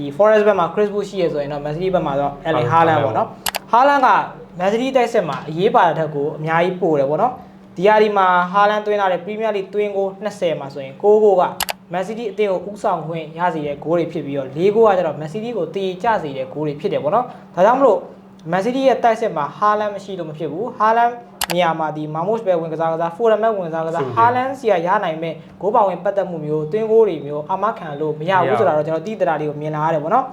ဒီ Forest ဘက်မှာ Chris Wood ရှိရဆိုရင်တော့ Man City ဘက်မှာတော့ Erling Haaland ပေါ့နော် Haaland က Man City တိုက်စစ်မှာအရေးပါတဲ့ထက်ကိုအများကြီးပို့တယ်ပေါ့နော်ဒီဟာဒီမှာ Haaland သွင်းလာတဲ့ Premier League သွင်းကို20မှာဆိုရင်6ဂိုးက Man City အသင်းကိုဥဆောင်ခွင့်ရစေတဲ့ဂိုးတွေဖြစ်ပြီးတော့၄ဂိုးကကျတော့ Man City ကိုတည်ကျစေတဲ့ဂိုးတွေဖြစ်တယ်ပေါ့နော်ဒါကြောင့်မလို့ Man City ရဲ့တိုက်စစ်မှာ Haaland မရှိလို့မဖြစ်ဘူး Haaland နေရာမှာဒီ Marmoush ပဲဝင်ကစားကစား Foden ပဲဝင်ကစားကစား Haaland စီကရနိုင်မဲ့ဂိုးပါဝင်ပတ်သက်မှုမျိုးတွင်းဂိုးတွေမျိုးအမခံလို့မရဘူးဆိုတာတော့ကျွန်တော်တိတရာလေးကိုမြင်လာရတယ်ပေါ့နော်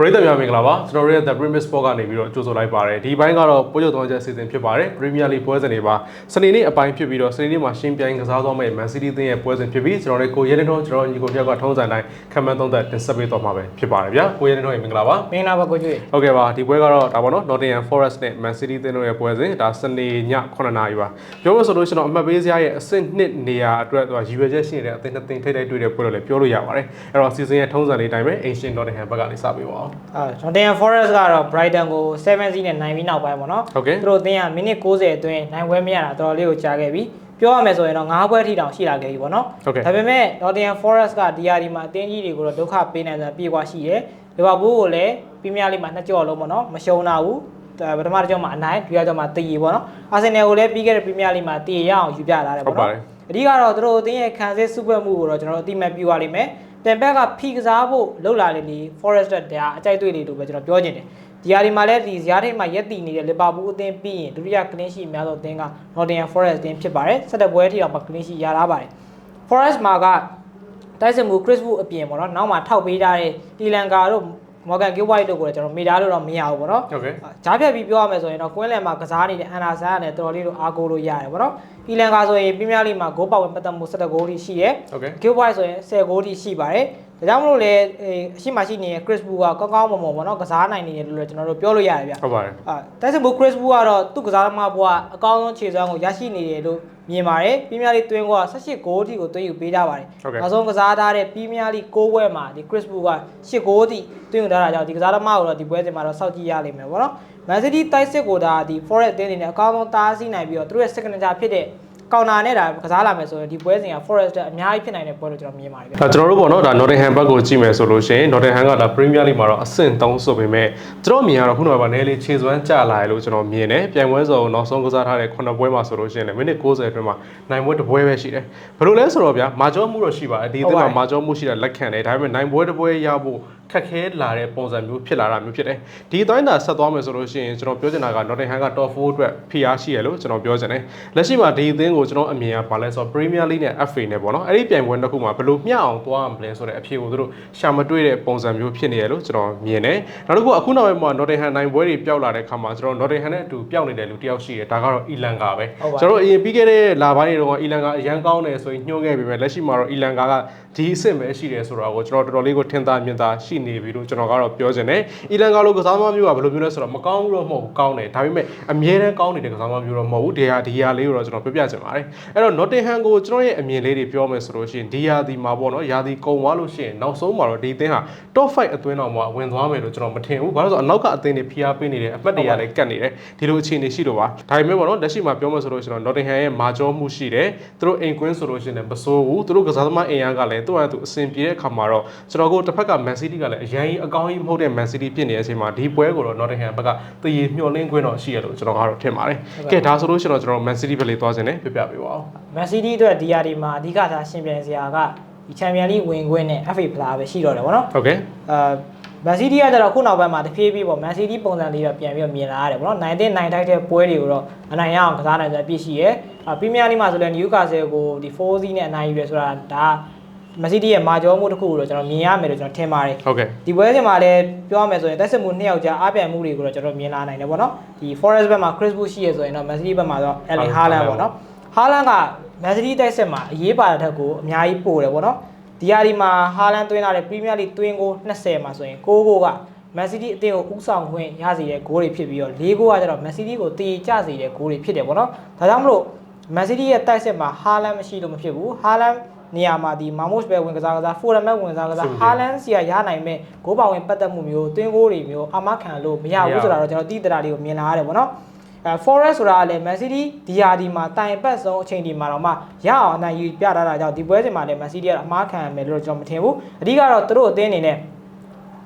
ပရိသတ်များမင်္ဂလာပါကျွန်တော်တို့ရဲ့ The Premier Sport ကနေပြီးတော့ကြိုဆိုလိုက်ပါတယ်ဒီဘိုင်းကတော့ပို့ချုပ်သွင်းချက်စီစဉ်ဖြစ်ပါတယ် Premier League ပွဲစဉ်တွေပါစနေနေ့အပိုင်းဖြစ်ပြီးတော့စနေနေ့မှာရှင်းပြိုင်ကစားသွားမယ့် Man City သင်းရဲ့ပွဲစဉ်ဖြစ်ပြီးကျွန်တော်တို့ကိုရဲနေတော့ကျွန်တော်ညီကိုပြောက်ကထုံးစံတိုင်းခံမှန်းသုံးသက်တင်ဆက်ပေးသွားမှာပဲဖြစ်ပါတယ်ဗျာကိုရဲနေတော့မင်္ဂလာပါမင်္ဂလာပါကိုကျွေးဟုတ်ကဲ့ပါဒီပွဲကတော့ဒါပေါ့နော် Nottingham Forest နဲ့ Man City သင်းတို့ရဲ့ပွဲစဉ်ဒါစနေည9နာရီပါပြောလို့ဆိုလို့ရှိရင်တော့အမှတ်ပေးစရာရဲ့အဆင့်1နေရာအတွက်သူကရည်ရွယ်ချက်ရှိနေတဲ့အသင်းနှစ်သင်းထိပ်တိုက်တွေ့တဲ့ပွဲလို့လည်းပြောလို့ရပါတယ်အဲ့တော့စီစဉ်ရဲ့ထုံးစံလေးတိုင်းပဲ Ancient Nottingham ဘက်ကနေစပေးပါအောင်အာ Nottingham Forest ကတော့ Brighton ကို7-0နဲ့နိုင်ပြီးနောက်ပိုင်းပေါ့နော်ဟုတ်ကဲ့သူတို့အသင်းကမိနစ်90အတွင်းနိုင်ပွဲမရတာတော်တော်လေးကိုကြာခဲ့ပြီပြောရမယ်ဆိုရင်တော့9ပွဲထိတောင်ရှိလာခဲ့ပြီပေါ့နော်ဟုတ်ကဲ့ဒါပေမဲ့ Nottingham Forest ကဒီယာဒီမှာအသင်းကြီးတွေကိုတော့ဒုက္ခပေးနိုင်တာပြေကွာရှိတယ်လီဗာပူးကိုလည်းပရီးမီးယားလိမှာနှစ်ကြော်လုံးပေါ့နော်မရှုံးတာဘူးဒါပထမတစ်ကြော်မှာအနိုင်ဒုတိယကြော်မှာတည်ရပေါ့နော်အာဆင်နယ်ကိုလည်းပြီးခဲ့တဲ့ပရီးမီးယားလိမှာတည်ရအောင်ယူပြလာတယ်ဟုတ်ပေါ့ပါနော်တယ်အဓိကတော့သူတို့အသင်းရဲ့ခံစစ်စုပွဲမှုကိုတော့ကျွန်တော်တို့အတိမတ်ပြရလိမ့်မယ် ပြန်ဘက်ကဖိကစားဖို့လှုပ်လာလေလေ Forest တရားအကြိုက်တွေ့လေလို့ပဲကျွန်တော်ပြောချင်တယ်ဒီဟာဒီမှာလည်းဒီဇာတ်ထိပ်မှာရက်တည်နေတဲ့လီဗာပူးအသင်းပြီးရင်ဒုတိယကလင်းရှိအများဆုံးအသင်းက Nottingham Forest အသင်းဖြစ်ပါတယ်ဆက်တဲ့ပွဲထိတော့မှကလင်းရှိရလာပါတယ် Forest မှာကတိုက်စစ်မှု Chris Wood အပြင်ပေါ့နော်နောက်မှာထောက်ပေးထားတဲ့တီလန်ကာတို့ Morgan Gilwhite တို့ကိုလည်းကျွန်တော်မေးထားလို့တော့မရဘူးပေါ့နော်ဟုတ်ကဲ့ဂျားဖြတ်ပြီးပြောရမယ်ဆိုရင်တော့ကွင်းလယ်မှာကစားနေတဲ့အန်ဒါဆန်ကလည်းတော်တော်လေးတော့အားကိုးလို့ရတယ်ပေါ့နော်။အီလန်ကာဆိုရင်ပရီးမီးယားလိမှာဂိုးပေါက်ဝင်ပတ်သက်မှု17ဂိုးထိရှိတယ်ဟုတ်ကဲ့။ Gilbert ဆိုရင်10ဂိုးထိရှိပါတယ်။ ဒါကြောင့်မလို့လေအဲအရှိမရှိနေတဲ့ Chris Wood ကကောင်းကောင်းမွန်မွန်ပေါ့နော်ကစားနိုင်နေတယ်လို့လည်းကျွန်တော်တို့ပြောလို့ရတယ်ဗျ။ဟုတ်ပါတယ်အာတိုက်စစ်ဘူ Chris Wood ကတော့သူ့ကစားသမားဘဝအကောင်းဆုံးခြေစွမ်းကိုရရှိနေတယ်လို့မြင်ပါတယ်။ပရီးမီးယားလိတွင်းက18ဂိုးထိကိုတွင်းယူပေးကြပါတယ်ဟုတ်ကဲ့နောက်ဆုံးကစားထားတဲ့ပရီးမီးယားလိ6ပွဲမှာဒီ Chris Wood က8ဂိုးထိတွင်းယူထားတာကြောင့်ဒီကစားသမားကိုတော့ဒီပွဲစဉ်မှာတော့စောင့်ကြည့်ရလိမ့်မယ်ပေါ့နော်။ Man City တိုက်စစ်ကိုဒါဒီ Forest တင်းနေနဲ့အကောင်းဆုံးတားဆီးနိုင်ပြီးတော့သူတို့ရဲ့ signature ဖြစ်တဲ့ ကောင်နာနဲ့ဒါကစားလာမယ်ဆိုရင်ဒီပွဲစဉ်က Forest တက်အများကြီးဖြစ်နိုင်တဲ့ပွဲလို့ကျွန်တော်မြင်ပါတယ်ဗျဒါကျွန်တော်တို့ပေါ့နော်ဒါ Nottingham ဘက်ကိုကြည့်မယ်ဆိုလို့ရှိရင် Nottingham ကဒါ Premier League မှာတော့အဆင့်3ဆိုပေမဲ့ကျွန်တော်မြင်ရတော့ခုနကပါနဲလေးခြေစွမ်းကျလာရလို့ကျွန်တော်မြင်တယ်ပြိုင်ပွဲစုံနောက်ဆုံးကစားထားတဲ့9ပွဲမှာဆိုလို့ရှိရင်လည်းမိနစ်90အတွင်းမှာနိုင်ပွဲတစ်ပွဲပဲရှိတယ်ဘယ်လိုလဲဆိုတော့ဗျာမာကျောမှုတော့ရှိပါတယ်ဒီအသင်းမှာမာကျောမှုရှိတာလက်ခံတယ်ဒါပေမဲ့နိုင်ပွဲတစ်ပွဲရဖို့ ခက်ခဲလာတဲ့ပုံစံမျိုးဖြစ်လာတာမျိုးဖြစ်တယ်ဒီအတိုင်းသာဆက်သွားမယ်ဆိုလို့ရှိရင်ကျွန်တော်ပြောချင်တာက Nottingham က top 4အတွက်ဖိအားရှိရလို့ကျွန်တော်ပြောချင်တယ်လက်ရှိမှာဒီအသင်းကိုကျွန်တော်အမြင်ကဘာလဲဆိုတော့ Premier League နဲ့ FA နဲ့ပေါ့နော်အဲ့ဒီပြိုင်ပွဲတစ်ခုမှာဘယ်လိုမျှအောင်သွားအောင်လဲဆိုတဲ့အဖြေကိုသူတို့ရှာမတွေ့တဲ့ပုံစံမျိုးဖြစ်နေရလို့ကျွန်တော်မြင်တယ်နောက်တစ်ခုအခုနောက်ပိုင်းမှာ Nottingham နိုင်ပွဲတွေပျောက်လာတဲ့ခါမှာကျွန်တော် Nottingham နဲ့အတူပျောက်နေတဲ့လူတစ်ယောက်ရှိတယ်ဒါကတော့ Elanga ပဲဟုတ်ပါကျွန်တော်တို့အရင်ပြီးခဲ့တဲ့လပိုင်းတွေတုန်းက Elanga အရန်ကောင်းတယ်ဆိုရင်ညှို့ခဲ့ပြီပဲလက်ရှိမှာတော့ Elanga ကဒီအဆင့်ပဲရှိတယ်ဆိုတော့ကိုကျွန်တော်တော်တော်လေးကိုထင်သာမြင်သာရှိနေပြီလို့ကျွန်တော်ကတော့ပြောချင်တယ်။ Elanga လိုကစားသမားမျိုးကဘယ်လိုမျိုးလဲဆိုတော့မကောင်းဘူးတော့မဟုတ်ဘူးကောင်းတယ်ဒါပေမဲ့အမြဲတမ်းကောင်းနေတဲ့ကစားသမားမျိုးတော့မဟုတ်ဘူးဒီဟာဒီဟာလေးကိုတော့ကျွန်တော်ပြောပြချင်ပါတယ်။အဲ့တော့ Nottingham ကိုကျွန်တော်ရဲ့အမြင်လေးတွေပြောမယ်ဆိုလို့ရှိရင်ဒီဟာဒီမှာပေါ့နော်။ရာသီကုန်သွားလို့ရှိရင်နောက်ဆုံးမှာတော့ဒီအသင်းဟာ top 5အသွင်းတော်မှာဝင်သွားမယ်လို့ကျွန်တော်မထင်ဘူး။ဘာလို့လဲဆိုတော့အနောက်ကအသင်းတွေဖိအားပေးနေတယ်အမှတ်တရလည်းကတ်နေတယ်ဒီလိုအခြေအနေရှိလို့ပါ။ဒါပေမဲ့ပေါ့နော်လက်ရှိမှာပြောမယ်ဆိုလို့ရှိရင်တော့ Nottingham ရဲ့မာကျောမှုရှိတယ်။သူတို့အိမ်ကွင်းဆိုလို့ရှိရင်လည်းမစိုးဘူး။သူတို့ကစားသမားအင်အားကလည်းသူ့အတူအဆင်ပြေတဲ့အခါမှာတော့ကျွန်တော်တို့တစ်ဖက်က Man City ကလည်းအရင်အကောင်းကြီးမဟုတ်တဲ့ Man City ဖြစ်နေတဲ့အချိန်မှာဒီပွဲကိုတော့ Nottingham ဘက်ကတည်ရမျှော်လင့်ခွင့်တော့ရှိရလို့ကျွန်တော်ကတော့ထင်ပါတယ်။ကဲဒါဆိုလို့ရှိရင်တော့ကျွန်တော် Man City ဘက်လေးသွားခြင်းနဲ့ပြပြပေးပါဦး Man City အတွက်ဒီယာဒီမှာအဓိကထားရှင်ပြန်စရာကဒီ Champion League ဝင်ခွင့်နဲ့ FA ဖလားပဲရှိတော့တယ်ဗောနော်။ဟုတ်ကဲ့အာ Man City ကကျတော့ခုနောက်ပိုင်းမှာတဖြည်းဖြည်းပေါ့ Man City ပုံစံလေးတော့ပြန်ပြီးတော့မြင်လာရတယ်ဗောနော်နိုင်တဲ့နိုင်တိုက်တဲ့ပွဲတွေကိုတော့အနိုင်ရအောင်ကစားနိုင်တဲ့အပြည့်ရှိရဲအာ Premier League မှာဆိုလည်း Newcastle ကိုဒီ4-0နဲ့အနိုင်ယူရဲဆိုတာဒါ Man City ရဲ့မာကျောမှုတစ်ခုကိုတော့ကျွန်တော်မြင်ရမယ်လို့ကျွန်တော်ထင်ပါတယ်ဟုတ်ကဲ့ဒီပွဲစဉ်မှာလည်းပြောရမယ်ဆိုရင်တက်စစ်မှုနှစ်ယောက်ကြားအားပြိုင်မှုတွေကိုတော့ကျွန်တော်မြင်လာနိုင်တယ်ပေါ့နော်ဒီ Forest ဘက်မှာ Chris Wood ရှိရဆိုရင်တော့ Man City ဘက်မှာတော့ Erling Haaland ပေါ့နော် Haaland က Man City တိုက်စစ်မှာအရေးပါတဲ့ထက်ကိုအများကြီးပို့တယ်ပေါ့နော်ဒီဟာဒီမှာ Haaland သွင်းလာတဲ့ Premier League သွင်းကို20မှာဆိုရင်6ဂိုးက Man City အသင်းကိုဥဆောင်ခွင့်ရစေတဲ့ဂိုးတွေဖြစ်ပြီးတော့၄ဂိုးကကျတော့ Man City ကိုတည်ကျစေတဲ့ဂိုးတွေဖြစ်တယ်ပေါ့နော်ဒါကြောင့်မလို့ Man City ရဲ့တိုက်စစ်မှာ Haaland မရှိလို့မဖြစ်ဘူး Haaland နေရာမှာဒီ Marmoush ပဲဝင်ကစားကစား Foden ပဲဝင်ကစားကစား Haaland စီကရနိုင်မဲ့ဂိုးပါဝင်ပတ်သက်မှုမျိုးတွင်းဂိုးတွေမျိုးအမခံလို့မရဘူးဆိုတာတော့ကျွန်တော်တိတရာလေးကိုမြင်လာရတယ်ပေါ့နော်အဲ Forest ဆိုတာကလည်း Man City ဒီယာဒီမှာတိုင်ပတ်ဆုံးအချိန်ဒီမှာတော့မှရအောင်အနိုင်ယူပြထားတာကြောင့်ဒီပွဲစဉ်မှာလည်း Man City ကအမားခံရမယ်လို့ကျွန်တော်မထင်ဘူးအဓိကတော့သူတို့အသင်းအနေနဲ့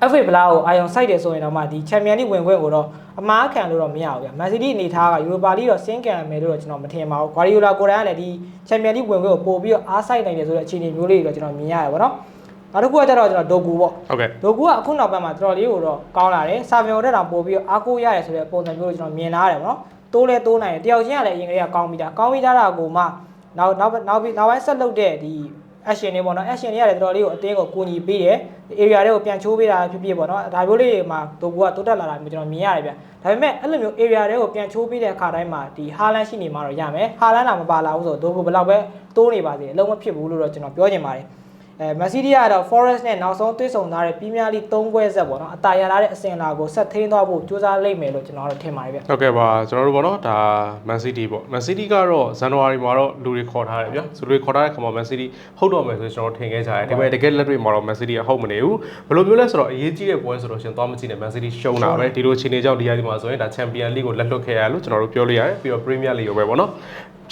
FA ဘလာကိုအာယုံစိုက်တယ်ဆိုရင်တော့မှဒီ Champions League ဝင်ခွင့်ကိုတော့အမားခံလို့တော့မရဘူးဗျ။ Man City အနေထားက Europa League တော့စင်းကန်မယ်လို့တော့ကျွန်တော်မထင်ပါဘူး။ Guardiola ကိုယ်တိုင်ကလည်းဒီ Champions League ဝင်ခွင့်ကိုပို့ပြီးတော့အားစိုက်နိုင်တယ်ဆိုတဲ့အခြေအနေမျိုးလေးတွေတော့ကျွန်တော်မြင်ရတယ်ဗောနော်။နောက်တစ်ခုကကျတော့ကျွန်တော်ဒိုကူပေါ့ဟုတ်ကဲ့ဒိုကူကအခုနောက်ပိုင်းမှာတော်တော်လေးကိုတော့ကောင်းလာတယ်။စာဗင်ကိုတက်တောင်ပို့ပြီးတော့အားကိုးရတယ်ဆိုတဲ့ပုံစံမျိုးကိုကျွန်တော်မြင်လာရတယ်ဗောနော်။တိုးလဲတိုးနိုင်တယ်။တယောက်ချင်းကလည်းအရင်ကလေးကကောင်းပြီးသား။ကောင်းပြီးသားတာကိုမှနောက်နောက်နောက်ပြီးနောက်ပိုင်းဆက်လုပ်တဲ့ဒီ action တွေပေါ့နော် action တွေကလည်းတော်တော်လေးကိုအတင်းကိုကူညီပေးတယ် area တွေကိုပြန်ချိုးပေးတာဖြစ်ဖြစ်ပေါ့နော်ဒါမျိုးလေးတွေမှာဒိုကူကတိုးတက်လာတာမျိုးကျွန်တော်မြင်ရတယ်ဗျဒါပေမဲ့အဲ့လိုမျိုး area တွေကိုပြန်ချိုးပေးတဲ့အခါတိုင်းမှာဒီဟာလန်ရှိနေမှာတော့ရမယ်ဟာလန်တာမပါလာဘူးဆိုတော့ဒိုကူဘယ်တော့ပဲတိုးနေပါစေအလုံးမဖြစ်ဘူးလို့တော့ကျွန်တော်ပြောချင်ပါတယ် အဲမက်ဆီဒီကတော့ Forest နဲ့နောက်ဆုံးတွေ့ဆုံထားတဲ့ Premier League 3ပွဲဆက်ပေါ့နော်အတာရလာတဲ့အစင်လာကိုဆက်ထိန်းသွားဖို့ကြိုးစားလိမ့်မယ်လို့ကျွန်တော်တို့ထင်ပါတယ်ဗျဟုတ်ကဲ့ပါကျွန်တော်တို့ပေါ့နော်ဒါ Man City ပေါ့ Man City ကတော့ဇန်နဝါရီမှာတော့လူတွေခေါ်ထားတယ်ဗျာဆိုလူတွေခေါ်ထားတဲ့ခါမှာ Man City ဟုတ်တော့မယ်ဆိုကျွန်တော်ထင်ခဲ့ကြတယ်ဒါပေမဲ့တကယ်လက်တွေ့မှာတော့ Man City ကဟုတ်မနေဘူးဘယ်လိုမျိုးလဲဆိုတော့အရေးကြီးတဲ့ပွဲဆိုတော့ရှင်သွားမကြည့်နဲ့ Man City ရှုံးတာပဲဒီလိုအခြေအနေကြောင့်ဒီရာဒီမှာဆိုရင်ဒါ Champion League ကိုလက်လွတ်ခဲ့ရလို့ကျွန်တော်တို့ပြောလို့ရတယ်ပြီးတော့ Premier League ကိုပဲပေါ့နော်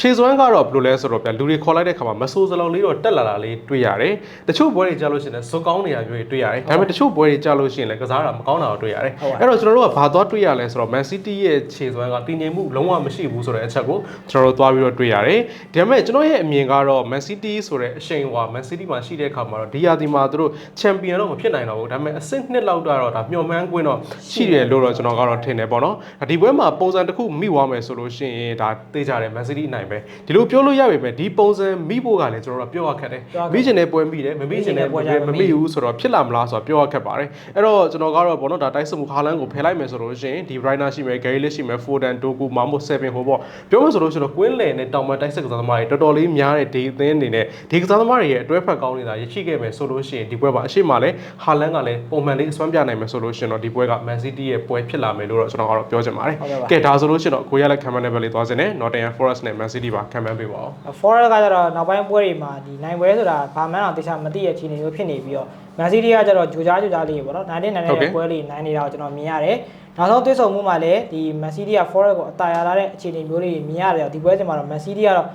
ခြေစွမ်းကတော့ဘယ်လိုလဲဆိုတော့ဗျာလူတွေခေါ်လိုက်တဲ့ခါမှာမဆိုးစလုံးလေးတော့တက်လာတာလေးတွေ့ရတယ်တချို့ပွဲတွေကြာလို့ရှိရင်ဇွတ်ကောင်းနေရမျိုးတွေတွေ့ရတယ်ဒါပေမဲ့တချို့ပွဲတွေကြာလို့ရှိရင်လည်းကစားတာမကောင်းတာတော့တွေ့ရတယ်ဟုတ်ပါအဲ့တော့ကျွန်တော်တို့ကဘာသွားတွေ့ရလဲဆိုတော့ Man City ရဲ့ခြေစွမ်းကတည်ငြိမ်မှုလုံးဝမရှိဘူးဆိုတဲ့အချက်ကိုကျွန်တော်တို့သွားပြီးတော့တွေ့ရတယ်။ဒါပေမဲ့ကျွန်တော်ရဲ့အမြင်ကတော့ Man City ဆိုတဲ့အရှိန်ဟွာ Man City မှာရှိတဲ့အခါမှာတော့ဒီရာသီမှာသူတို့ Champion တော့မဖြစ်နိုင်တော့ဘူး။ဒါပေမဲ့အဆင့်နှစ်လောက်တော့ဒါမျှော်မှန်းခွင့်တော့ရှိတယ်လို့တော့ကျွန်တော်ကတော့ထင်တယ်ပေါ့နော်။ဒါဒီပွဲမှာပုံစံတစ်ခုမိသွားမယ်ဆိုလို့ရှိရင်ဒါသိကြတယ် Man City အနိုင်ပဲ။ဒီလိုပြောလို့ရပေမဲ့ဒီပုံစံမိဖို့ကလည်းကျွန်တော်တို့ကပြောရခက်တယ်။မိချင်တဲ့ပွဲမိတယ်မမိချင်တဲ့ပွဲမမိဘူးဆိုတော့ဖြစ်လာမလားဆိုတော့ပြောရခက်ပါတယ်။အဲ့တော့ကျွန်တော်ကတော့ပေါ့နော်ဒါတိုက်စစ်မှုခါလန်းကိုဖယ်လိုက်မယ်ဆိုလို့ရှိရင်ဒီ Briner ရှိမယ် Gary လေးရှိမယ် Foden Doku Mamo 7ဟိုပေါ့ပြောမှဆိုလို့ရှိရင်တော့ Queen Lane နဲ့တောင်မတိုက်စစ်ကစားသမားတွေတော်တော်လေးများတဲ့ဒီအသင်းအနေနဲ့ဒီကစားသမားတွေရဲ့အတွဲဖက်ကောင်းနေတာရရှိခဲ့မယ်ဆိုလို့ရှိရင်ဒီပွဲပါအရှိမလဲဟာလန်းကလည်းပုံမှန်လေးအစွမ်းပြနိုင်မယ်ဆိုလို့ရှိရင်တော့ဒီပွဲက Man City ရဲ့ပွဲဖြစ်လာမယ်လို့တော့ကျွန်တော်ကတော့ပြောချင်ပါတယ်ဟုတ်ကဲ့ပါကဲဒါဆိုလို့ရှိရင်တော့ကိုရလက်ခံမှန်းတဲ့ဘက်လေးသွားစင်းနဲ့ Nottingham Forest နဲ့ Man City ပါခံမှန်းပေးပါဦး Forest ကကျတော့နောက်ပိုင်းပွဲတွေမှာဒီနိုင်ပွဲဆိုတာဘာမှန်းအောင်တခြားမသိတဲ့အခြေအနေမျိုးဖြစ်နေပြီးတော့ Man City ကကျတော့ဂျိုကြားဂျိုကြားလေးပေါ့နော်နိုင်တဲ့နိုင်တဲ့ပွဲလေးနိုင်နေတာကိုကျွန်တော်မြင်ရတယ်နောက်ဆုံးတွေ့ဆုံမှုမှာလည်းဒီ Man City က Forest ကိုအတာရလာတဲ့အခြေအနေမျိုးလေးမြင်ရတယ်ဒီပွဲစဉ်မှာတော့ Man City ကတော့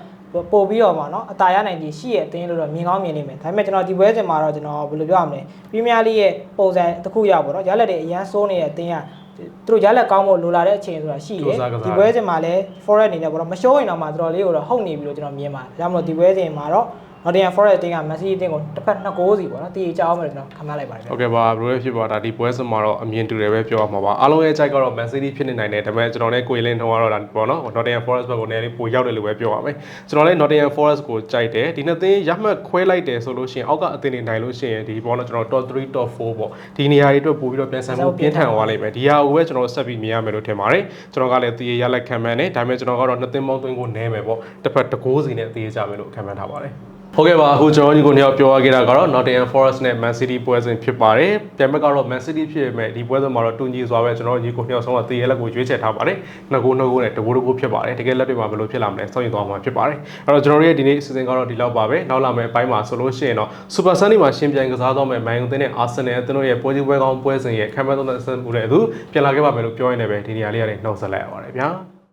ပို့ပြီးတော့မှာเนาะအတာရနိုင်ကြီးရှိရဲ့အသင်းလို့တော့မြင်ကောင်းမြင်နေမယ်ဒါပေမဲ့ကျွန်တော်ဒီပွဲစဉ်မှာတော့ကျွန်တော်ဘယ်လိုပြောရမလဲ Premier League ရဲ့ပုံစံတစ်ခုရောက်ပေါ့เนาะရလက်တွေအရန်စိုးနေတဲ့အသင်းက သူတို့ရလက်ကောင်းဖို့လိုလာတဲ့အချိန်ဆိုတာရှိတယ်ဒီပွဲစဉ်မှာလည်း Forest အနေနဲ့ပေါ့နော်မရှိုးရင်တော့မှတော်တော်လေးကိုတော့ဟုတ်နေပြီလို့ကျွန်တော်မြင်ပါတယ်ဒါကြောင့်မလို့ဒီပွဲစဉ်မှာတော့ Nottingham Forest တင်းက Man City တင်းကိုတစ်ဖက်2ဂိုးစီပေါ့နော်တည်ကြအောင်မယ်လို့ကျွန်တော်ခန့်မှန်းလိုက်ပါတယ်ဗျဟုတ်ကဲ့ပါဘယ်လိုလဲဖြစ်ပါဒါဒီပွဲစဉ်မှာတော့အမြင်တူတယ်ပဲပြောရမှာပါအားလုံးရဲ့အကြိုက်ကတော့ Man City ဖြစ်နေနိုင်တယ်ဒါပေမဲ့ကျွန်တော်လည်းကိုယ်လင်းထုံးကတော့ဒါပေါ့နော် Nottingham Forest ဘက်ကိုနည်းနည်းပိုရောက်တယ်လို့ပဲပြောရမယ်ကျွန်တော်လည်း Nottingham Forest ကိုကြိုက်တယ်ဒီနှစ်သင်းရမှတ်ခွဲလိုက်တယ်ဆိုလို့ရှိရင်အောက်ကအသင်းတွေနိုင်လို့ရှိရင်ဒီပေါ့နော်ကျွန်တော် top 3 top 4ပေါ့ဒီနေရာတွေအတွက်ပို့ပြီးတော့ပြန်ဆန်မှုပြင်းထန်သွားလိမ့်မယ်ဒီဟာကိုပဲကျွန်တော်ဆက်ပြီးမြင်ရမယ်လို့ထင်ပါတယ်ကျွန်တော်ကလည်းတည်ရရလက်ခံမှန်းတယ်ဒါပေမဲ့ကျွန်တော်ကတော့နှစ်သင်းပေါင်းသွင်းကိုနည်းမယ်ပေါ့တစ်ဖက်တစ်ကိုးစီနဲ့တည်ရကြမယ်လို့ခံမှန်းထားပါတယ် ဟုတ်ကဲ့ပါအခုကျွန်တော်ညီကိုနှစ်ယောက်ပြောရခဲ့တာကတော့ Nottingham Forest နဲ့ Man City ပွဲစဉ်ဖြစ်ပါတယ်။ပြန်ဘက်ကတော့ Man City ဖြစ်ပေမဲ့ဒီပွဲစဉ်မှာတော့တူညီစွာပဲကျွန်တော်ညီကိုနှစ်ယောက်ဆုံးကတည်ရလက်ကိုရွေးချယ်ထားပါတယ်။နှစ်ကိုနှစ်ကိုနဲ့တကိုးတကိုးဖြစ်ပါတယ်။တကယ်လက်တွေမှာဘယ်လိုဖြစ်လာမလဲစောင့်ကြည့်သွားမှာဖြစ်ပါတယ်။အဲ့တော့ကျွန်တော်တို့ရဲ့ဒီနေ့အစီအစဉ်ကတော့ဒီလောက်ပါပဲ။နောက်လာမယ့်အပိုင်းမှာဆိုလို့ရှိရင်တော့ Super Sunday မှာရှင်ပြိုင်ကစားတော့မယ့် Man United နဲ့ Arsenal အသင်းတို့ရဲ့ပွဲကြီးပွဲကောင်းပွဲစဉ်ရဲ့ခံမှန်းသုံးသပ်အဆင့်မှုတွေအတူပြန်လာခဲ့ပါမယ်လို့ပြောရင်းနဲ့ပဲဒီနေရာလေးကနေနှုတ်ဆက်လိုက်ရပါတယ်ဗျာ။